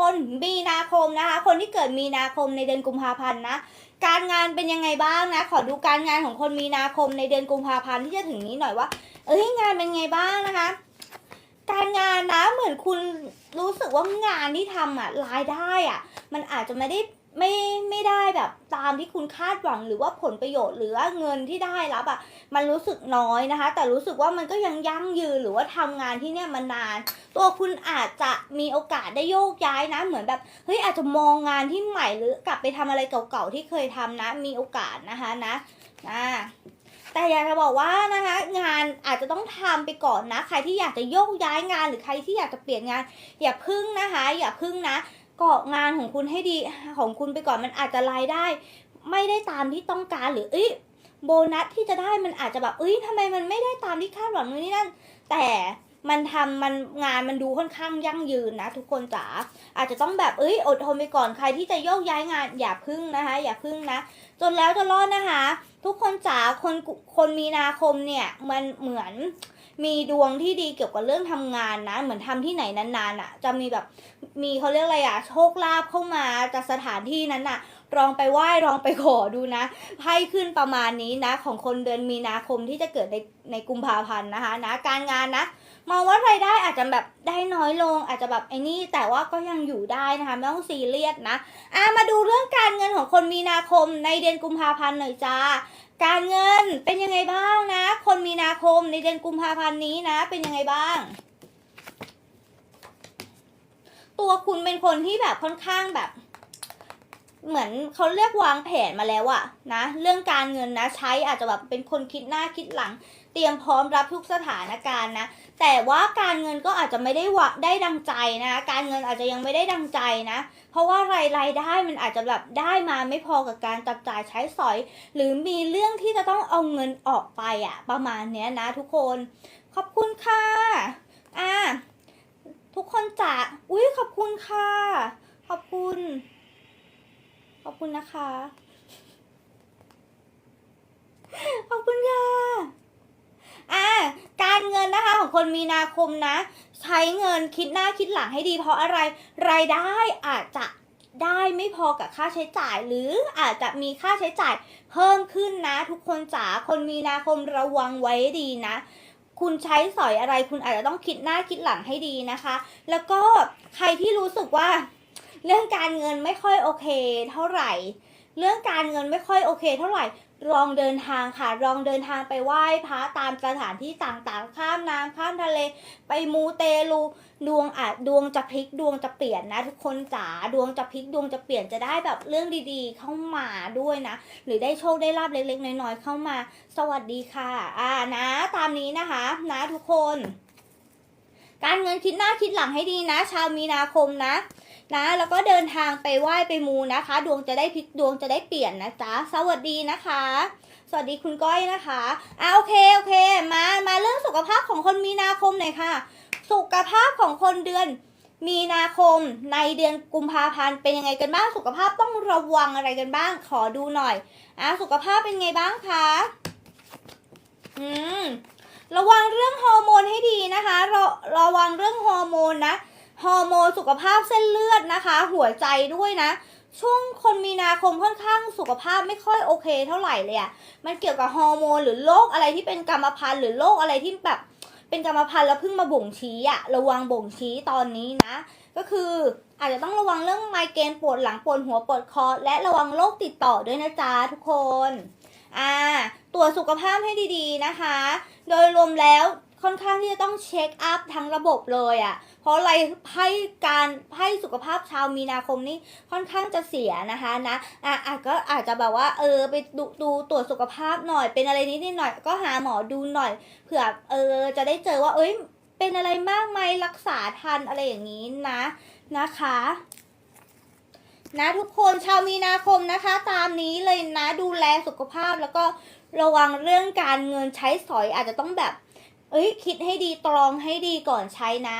คนมีนาคมนะคะ คนที่เกิดมีนาคมในเดือนกุมภาพันธ์นะ การงานเป็นยังไงบ้างนะ ขอดูการงานของคนมีนาคมในเดือนกุมภาพันธ์ที่จะถึงนี้หน่อยว่า เอ้ยงานเป็นไงบ้างนะคะ การงานนะเหมือนคุณรู้สึกว่างานที่ทำอะรายได้อะมันอาจจะไม่ได้ไม่ไม่ได้แบบตามที่คุณคาดหวังหรือว่าผลประโยชน์หรือว่าเงินที่ได้รับอะมันรู้สึกน้อยนะคะ แต่รู้สึกว่ามันก็ยังยั่งยืนหรือว่าทำงานที่เนี่ยมานาน ตัวคุณอาจจะมีโอกาสได้โยกย้ายนะ เหมือนแบบเฮ้ยอาจจะมองงานที่ใหม่หรือกลับไปทำอะไรเก่าๆที่เคยทำนะ มีโอกาสนะคะนะนะแต่อยากจะบอกว่านะคะงานอาจจะต้องทำไปก่อนนะ ใครที่อยากจะโยกย้ายงานหรือใครที่อยากจะเปลี่ยนงาน อย่าพึ่งนะคะ อย่าพึ่งนะเกาะงานของคุณให้ดีของคุณไปก่อนมันอาจจะรายได้ ไม่ได้ตามที่ต้องการหรือเอ้ยโบนัสที่จะได้มันอาจจะแบบเอ้ยทำไมมันไม่ได้ตามที่คาดหวังนู่นนี่นั่นแต่ มันทำมันงานมันดูค่อนข้างยั่งยืนนะทุกคนจ๋าอาจจะต้องแบบเอ้ยอดทนไปก่อนใครที่จะโยกย้ายงานอย่าพึ่งนะคะ อย่าพึ่งนะ จนแล้วจะรอดนะคะ ทุกคนจ๋าคนคนมีนาคมเนี่ยมันเหมือนมีดวงที่ดีเกี่ยวกับเรื่องทำงานนะ เหมือนทำที่ไหนนานๆอะ จะมีแบบมีเขาเรียกอะไรอะโชคลาภเข้ามาจากสถานที่นั้นอะลองไปไหว้ลองไปขอดูนะไพ่ขึ้นประมาณนี้นะ ของคนเดือนมีนาคมที่จะเกิดในในกุมภาพันธ์นะคะนะการงานนะ มองว่ารายได้อาจจะแบบได้น้อยลง อาจจะแบบไอ้นี่แต่ว่าก็ยังอยู่ได้นะคะไม่ต้องซีเรียสนะอะมาดูเรื่องการเงินของคนมีนาคมในเดือนกุมภาพันธ์หน่อยจ้าการเงินเป็นยังไงบ้างนะ คนมีนาคมในเดือนกุมภาพันธ์นี้นะ เป็นยังไงบ้าง ตัวคุณเป็นคนที่แบบค่อนข้างแบบ เหมือนเขาเรียกวางแผนมาแล้วอะนะ เรื่องการเงินนะใช้อาจจะแบบเป็นคนคิดหน้าคิดหลัง เตรียมพร้อมรับทุกสถานการณ์นะ แต่ว่าการเงินก็อาจจะไม่ได้วะได้ดังใจนะ การเงินอาจจะยังไม่ได้ดังใจนะ เพราะว่ารายรายได้มันอาจจะแบบได้มาไม่พอกับการจับจ่ายใช้สอย หรือมีเรื่องที่จะต้องเอาเงินออกไปอะประมาณเนี้ยนะทุกคน ขอบคุณค่ะทุกคนจ๋าอุ้ยขอบคุณค่ะ ขอบคุณ ขอบ คุณนะคะ ขอบคุณค่ะอ่าการเงินนะคะของคนมีนาคมนะ ใช้เงินคิดหน้าคิดหลังให้ดีเพราะอะไรรายได้อาจจะได้ไม่พอกับค่าใช้จ่ายหรืออาจจะมีค่าใช้จ่ายเพิ่มขึ้นนะ ทุกคนจ๋าคนมีนาคมระวังไว้ดีนะ คุณใช้สอยอะไรคุณอาจจะต้องคิดหน้าคิดหลังให้ดีนะคะ แล้วก็ใครที่รู้สึกว่า เรื่องการเงินไม่ค่อยโอเคเท่าไหร่ เรื่องการเงินไม่ค่อยโอเค เท่าไหร่ลองเดินทางค่ะลองเดินทางไปไหว้พระตามสถานที่ต่างๆ ข้ามน้ำข้ามทะเล ไปมูเตลูดวงอาจดวงจะพลิกดวงจะเปลี่ยนนะทุกคนจ๋าดวงจะพลิกดวงจะเปลี่ยนจะได้แบบเรื่องดีๆ เข้ามาด้วยนะ หรือได้โชคได้ลาบเล็กๆ น้อยๆเข้ามา สวัสดีค่ะ อ่านะ ตามนี้นะคะ นะทุกคน การเงินคิดหน้าคิดหลังให้ดีนะ ชาวมีนาคมนะ นะแล้วก็เดินทางไปไหว้ไปมูนะคะ ดวงจะได้พลิกดวงจะได้เปลี่ยนนะจ๊ะสวัสดีนะคะ สวัสดีคุณก้อยนะคะอะโอเคโอเค มามาเรื่องสุขภาพของคนมีนาคมหน่อยค่ะ สุขภาพของคนเดือนมีนาคมในเดือนกุมภาพันธ์เป็นยังไงกันบ้างสุขภาพต้องระวังอะไรกันบ้าง ขอดูหน่อยอะสุขภาพเป็นไงบ้างคะอืมระวังเรื่องฮอร์โมนให้ดีนะคะระระวังเรื่องฮอร์โมนนะ ฮอร์โมนสุขภาพเส้นเลือดนะคะ หัวใจด้วยนะ ช่วงคนมีนาคมค่อนข้างสุขภาพไม่ค่อยโอเคเท่าไหร่เลยอะ่ะมันเกี่ยวกับฮอร์โมนหรือโรคอะไรที่เป็นกรรมพันธุ์หรือโรคอะไรที่แบบเป็นกรรมพันธุ์แล้วเพิ่งมาบ่งชี้อะ่ะระวังบ่งชี้ตอนนี้นะ ก็คืออาจจะต้องระวังเรื่องไมเกรนปวดหลังปวดหัวปวดคอ และระวังโรคติดต่อด้วยนะจ๊ะทุกคนอ่าตรวจสุขภาพให้ดีๆนะคะ โดยรวมแล้วค่อนข้างที่จะต้องเช็คอัพทั้งระบบเลยอะ่ะ เพราะอะไรไพ่การไพ่สุขภาพชาวมีนาคมนี่ค่อนข้างจะเสียนะคะนะอะอะก็อาจจะแบบว่าเออไปดูดูตรวจสุขภาพหน่อย เป็นอะไรนิดนิดหน่อยก็หาหมอดูหน่อยเผื่อเออจะได้เจอว่าเอ้ยเป็นอะไรมากไหมรักษาทันอะไรอย่างนี้นะนะคะนะทุกคนชาวมีนาคมนะคะ ตามนี้เลยนะดูแลสุขภาพแล้วก็ระวังเรื่องการเงินใช้สอยอาจจะต้องแบบ เอ้ยคิดให้ดีตรองให้ดีก่อนใช้นะ